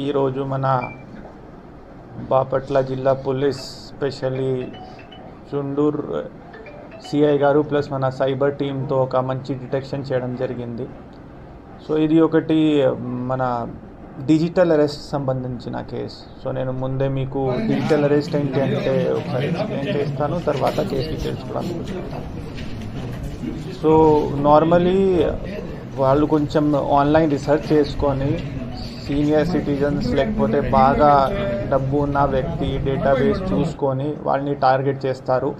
ఈరోజు మన బాపట్ల జిల్లా పోలీస్ స్పెషల్లీ చుండూర్ సిఐ గారు ప్లస్ మన సైబర్ టీంతో ఒక మంచి డిటెక్షన్ చేయడం జరిగింది. సో ఇది ఒకటి మన డిజిటల్ అరెస్ట్ సంబంధించిన కేసు. సో నేను ముందే మీకు డిజిటల్ అరెస్ట్ ఏంటి అంటే ఒకసారి ఎక్స్ప్లెయిన్ చేస్తాను తర్వాత కేసు డీటెయిల్స్ కూడా సో నార్మలీ వాళ్ళు కొంచెం ఆన్లైన్ రీసెర్చ్ చేసుకొని సీనియర్ సిటిజన్స్ లేకపోతే బాగా డబ్బు ఉన్న వ్యక్తి డేటాబేస్ చూసుకొని వాళ్ళని టార్గెట్ చేస్తారు.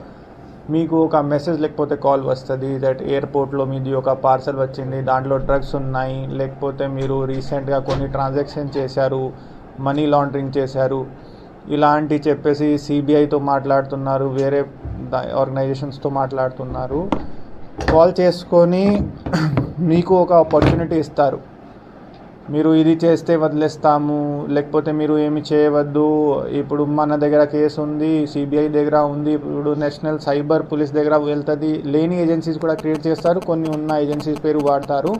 మీకు ఒక మెసేజ్ లేకపోతే కాల్ వస్తుంది దట్ ఎయిర్పోర్ట్లో మీది ఒక పార్సల్ వచ్చింది దాంట్లో డ్రగ్స్ ఉన్నాయి లేకపోతే మీరు రీసెంట్గా కొన్ని ట్రాన్సాక్షన్ చేశారు మనీ లాండరింగ్ చేశారు. ఇలాంటి చెప్పేసి సిబిఐతో మాట్లాడుతున్నారు వేరే ఆర్గనైజేషన్స్తో మాట్లాడుతున్నారు. కాల్ చేసుకొని మీకు ఒక ఆపర్చునిటీ ఇస్తారు. మీరు ఇది చేస్తే వదిలేస్తాము లేకపోతే మీరు ఏమి చేయవద్దు. ఇప్పుడు మన దగ్గర కేసు ఉంది సిబిఐ దగ్గర ఉంది ఇప్పుడు నేషనల్ సైబర్ పోలీస్ దగ్గర వెళ్తుంది. లేని ఏజెన్సీస్ కూడా క్రియేట్ చేస్తారు కొన్ని ఉన్న ఏజెన్సీస్ పేరు వాడతారు.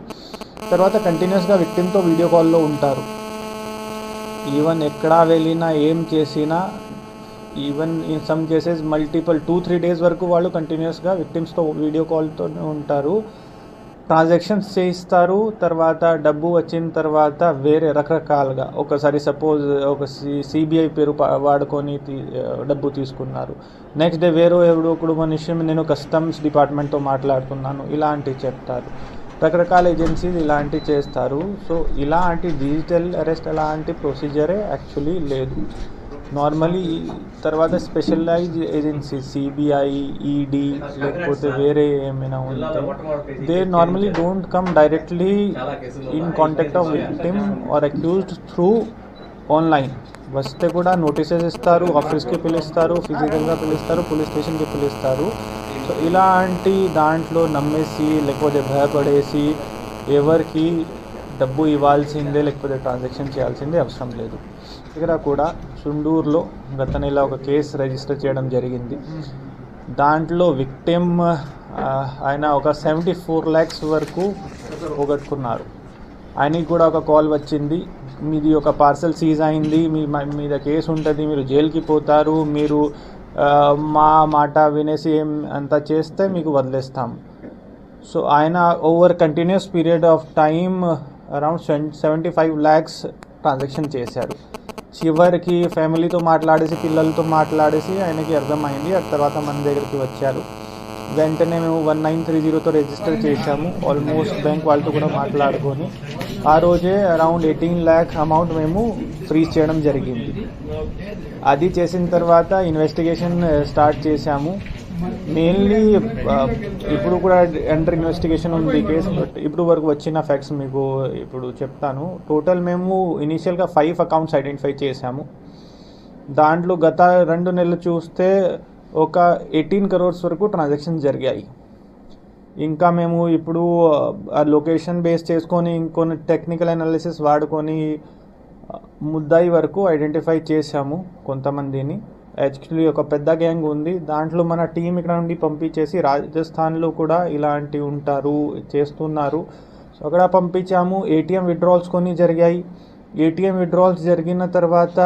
తర్వాత కంటిన్యూస్గా విక్టిమ్తో వీడియో కాల్లో ఉంటారు. ఈవెన్ ఎక్కడా వెళ్ళినా ఏం చేసినా even in some cases multiple two three days వరకు వాళ్ళు కంటిన్యూస్గా విక్టిమ్స్తో వీడియో కాల్తో ఉంటారు. ట్రాన్సాక్షన్స్ చేయిస్తారు తర్వాత డబ్బు వచ్చిన తర్వాత వేరే రకరకాలుగా. ఒకసారి సపోజ్ ఒక సిబిఐ పేరు వాడుకొని తీ- డబ్బు తీసుకున్నారు. నెక్స్ట్ డే వేరే ఎవడో ఒకడు మనిషి నేను కస్టమ్స్ డిపార్ట్మెంట్తో మాట్లాడుతున్నాను ఇలాంటివి చెప్తారు. రకరకాల ఏజెన్సీస్ ఇలాంటివి చేస్తారు. సో ఇలాంటి డిజిటల్ అరెస్ట్ అలాంటి ప్రొసీజరే యాక్చువల్లీ లేదు. నార్మలీ తర్వాత స్పెషలైజ్ ఏజెన్సీ సిబిఐ ఈడీ లేకపోతే వేరే ఏమైనా ఉంటే they normally don't come directly in contact of victim or accused through online వస్తే కూడా నోటీసెస్ ఇస్తారు ఆఫీస్కి పిలుస్తారు ఫిజికల్గా పిలుస్తారు పోలీస్ స్టేషన్కి పిలుస్తారు. సో ఇలాంటి దాంట్లో నమ్మేసి లేకపోతే భయపడేసి ఎవరికి డబ్బు ఇవ్వాల్సిందే లేకపోతే ట్రాన్సాక్షన్ చేయాల్సిందే అవసరం లేదు. ఇక్కడ కూడా సుండూరులో గత నెల ఒక కేసు రిజిస్టర్ చేయడం జరిగింది. దాంట్లో విక్టిమ్ ఆయన ఒక సెవెంటీ ఫోర్ ల్యాక్స్ వరకు పోగొట్టుకున్నారు. ఆయనకి కూడా ఒక కాల్ వచ్చింది. మీది ఒక పార్సల్ సీజ్ అయింది. మీ మీద కేసు ఉంటుంది. మీరు జైలుకి పోతారు. మీరు మా మాట వినేసి ఏం అంతా చేస్తే మీకు వదిలేస్తాం. సో ఆయన over continuous period of time around seventy five lakhs transaction చేశారు. చివరికి ఫ్యామిలీతో మాట్లాడేసి పిల్లలతో మాట్లాడేసి ఆయనకి అర్థమైంది. ఆ తర్వాత మన దగ్గరికి వచ్చారు. వెంటనే మేము వన్ నైన్ త్రీ జీరోతో రిజిస్టర్ చేశాము. ఆల్మోస్ట్ బ్యాంక్ వాళ్ళతో కూడా మాట్లాడుకొని ఆ రోజే అరౌండ్ ఎయిటీన్ ల్యాక్ అమౌంట్ మేము ఫ్రీజ్ చేయడం జరిగింది. అది చేసిన తర్వాత ఇన్వెస్టిగేషన్ స్టార్ట్ eh, చేశాము. మెయిన్లీ uh, ఇప్పుడు కూడా అండర్ ఇన్వెస్టిగేషన్ ఉంది కేసు బట్ ఇప్పుడు వరకు వచ్చిన ఫ్యాక్ట్స్ మీకు ఇప్పుడు చెప్తాను. టోటల్ మేము ఇనీషియల్గా ఫైవ్ అకౌంట్స్ ఐడెంటిఫై చేశాము. దాంట్లో గత రెండు నెలలు చూస్తే ఒక ఎయిటీన్ కరోర్స్ వరకు ట్రాన్సాక్షన్స్ జరిగాయి. ఇంకా మేము ఇప్పుడు ఆ లొకేషన్ బేస్ చేసుకొని ఇంకొన్ని టెక్నికల్ అనాలిసిస్ వాడుకొని ముద్దాయి వరకు ఐడెంటిఫై చేశాము కొంతమందిని. యాక్చువల్లీ ఒక పెద్ద గ్యాంగ్ ఉంది. దాంట్లో మన టీం ఇక్కడ నుండి పంపించేసి రాజస్థాన్లో కూడా ఇలాంటి ఉంటారు చేస్తున్నారు. సో అక్కడ పంపించాము. ఏటీఎం విడ్రాల్స్ కొన్ని జరిగాయి. ఏటీఎం విడ్రాల్స్ జరిగిన తర్వాత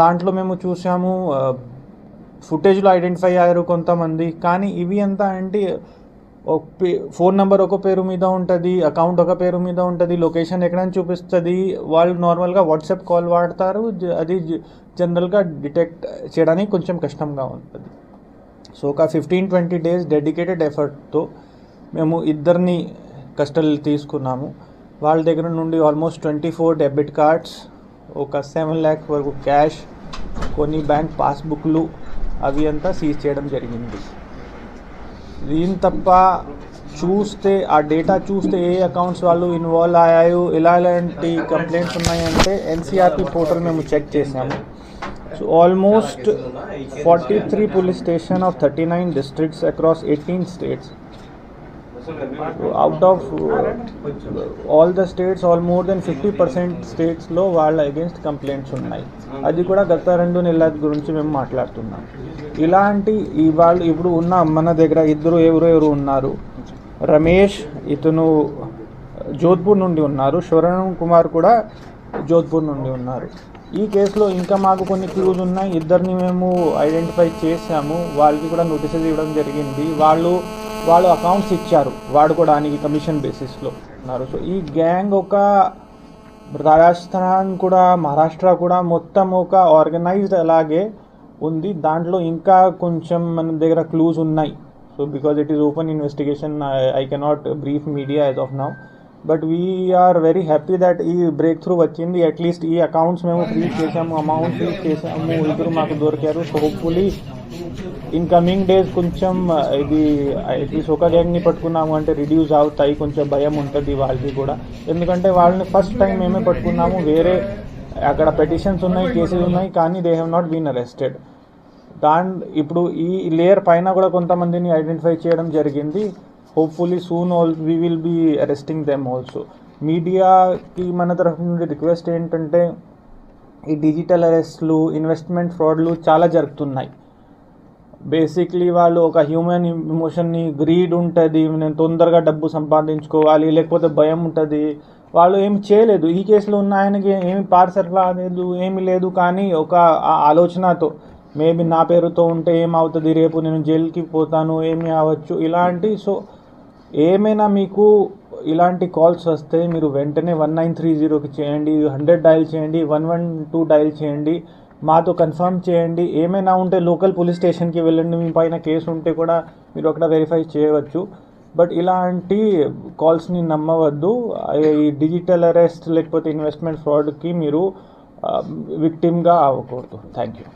దాంట్లో మేము చూసాము ఫుటేజ్లో ఐడెంటిఫై అయ్యారు కొంతమంది. కానీ ఇవి ఎంత అంటే ఒక పే ఫోన్ నెంబర్ ఒక పేరు మీద ఉంటుంది అకౌంట్ ఒక పేరు మీద ఉంటుంది లొకేషన్ ఎక్కడైనా చూపిస్తుంది. వాళ్ళు నార్మల్గా వాట్సాప్ కాల్ వాడతారు. అది జనరల్గా డిటెక్ట్ చేయడానికి కొంచెం కష్టంగా ఉంటుంది. సో ఒక ఫిఫ్టీన్ ట్వంటీ డేస్ డెడికేటెడ్ ఎఫర్ట్తో మేము ఇద్దరిని కస్టడీలు తీసుకున్నాము. వాళ్ళ దగ్గర నుండి almost twenty four debit cards ఒక సెవెన్ ల్యాక్ వరకు క్యాష్ కొన్ని బ్యాంక్ పాస్బుక్లు అవి అంతా సీజ్ చేయడం జరిగింది. దీని తప్ప చూస్తే ఆ డేటా చూస్తే ఏ అకౌంట్స్ వాళ్ళు ఇన్వాల్వ్ అయ్యాయో ఎలాంటి కంప్లైంట్స్ ఉన్నాయంటే ఎన్సీఆర్పి పోర్టల్ మేము చెక్ చేసాము so almost forty three police station of thirty nine districts across eighteen states out of all the states all more than fifty percent స్టేట్స్లో వాళ్ళ అగేన్స్ట్ కంప్లైంట్స్ ఉన్నాయి. అది కూడా గత రెండు నెలల గురించి మేము మాట్లాడుతున్నాం. ఇలాంటి ఈ వాళ్ళు ఇప్పుడు ఉన్న మన దగ్గర ఇద్దరు ఎవరు ఎవరు ఉన్నారు? రమేష్ ఇతను జోధ్పూర్ నుండి ఉన్నారు. శరణ్ కుమార్ కూడా జోధ్పూర్ నుండి ఉన్నారు. ఈ కేసులో ఇంకా మాకు కొన్ని క్లూస్ ఉన్నాయి. ఇద్దరిని మేము ఐడెంటిఫై చేసాము వాళ్ళకి కూడా నోటీసెస్ ఇవ్వడం జరిగింది. వాళ్ళు వాళ్ళు అకౌంట్స్ ఇచ్చారు. వాడుకోవడానికి కమిషన్ బేసిస్లో ఉన్నారు. సో ఈ గ్యాంగ్ ఒక రాజస్థాన్ కూడా మహారాష్ట్ర కూడా మొత్తం ఒక ఆర్గనైజ్డ్ అలాగే ఉంది. దాంట్లో ఇంకా కొంచెం మన దగ్గర క్లూస్ ఉన్నాయి. So because it is open investigation I cannot brief media as of now but we are very happy that ఈ బ్రేక్ త్రూ వచ్చింది అట్లీస్ట్ ఈ అకౌంట్స్ మేము ఫ్రీజ్ చేసాము అమౌంట్ ఫ్రీజ్ చేసాము ఇద్దరు మాకు దొరికారు. So hopefully in coming days కొంచెం uh, ఇది uh, అట్లీస్ట్ ఒక గ్యాంగ్ని పట్టుకున్నాము అంటే రిడ్యూస్ అవుతాయి. కొంచెం భయం ఉంటుంది వాళ్ళకి కూడా. ఎందుకంటే వాళ్ళని ఫస్ట్ టైం మేమే పట్టుకున్నాము. వేరే అక్కడ పెటిషన్స్ ఉన్నాయి కేసెస్ ఉన్నాయి కానీ they have not been arrested దాని ఇప్పుడు ఈ లేయర్ పైన కూడా కొంతమందిని ఐడెంటిఫై చేయడం జరిగింది. Hopefully soon all we will be arresting them also మీడియాకి మన తరఫు నుండి రిక్వెస్ట్ ఏంటంటే ఈ డిజిటల్ అరెస్ట్లు ఇన్వెస్ట్మెంట్ ఫ్రాడ్లు చాలా జరుగుతున్నాయి బేసిక్లీ వాళ్ళు ఒక హ్యూమన్ ఇమోషన్ని గ్రీడ్ ఉంటుంది నేను తొందరగా డబ్బు సంపాదించుకోవాలి లేకపోతే భయం ఉంటుంది. వాళ్ళు ఏమి చేయలేదు. ఈ కేసులో ఉన్న ఆయనకి ఏమి పార్సల్ రాలేదు ఏమి లేదు కానీ ఒక ఆలోచనతో మేబీ నా పేరుతో ఉంటే ఏమవుతుంది? రేపు నేను జైలుకి పోతాను ఏమి అవ్వచ్చు? ఇలాంటి సో ఏమైనా మీకు ఇలాంటి కాల్స్ వస్తే మీరు వెంటనే వన్ నైన్ త్రీ జీరోకి చేయండి హండ్రెడ్ డయల్ చేయండి వన్ వన్ టూ డయల్ చేయండి మాతో కన్ఫర్మ్ చేయండి. ఏమైనా ఉంటే లోకల్ పోలీస్ స్టేషన్కి వెళ్ళండి మీ పైన కేసు ఉంటే కూడా మీరు అక్కడ వెరిఫై చేయవచ్చు. బట్ ఇలాంటి కాల్స్ని నమ్మవద్దు. ఈ డిజిటల్ అరెస్ట్ లేకపోతే ఇన్వెస్ట్మెంట్ ఫ్రాడ్కి మీరు విక్టిమ్గా అవ్వకూడదు థ్యాంక్ యూ.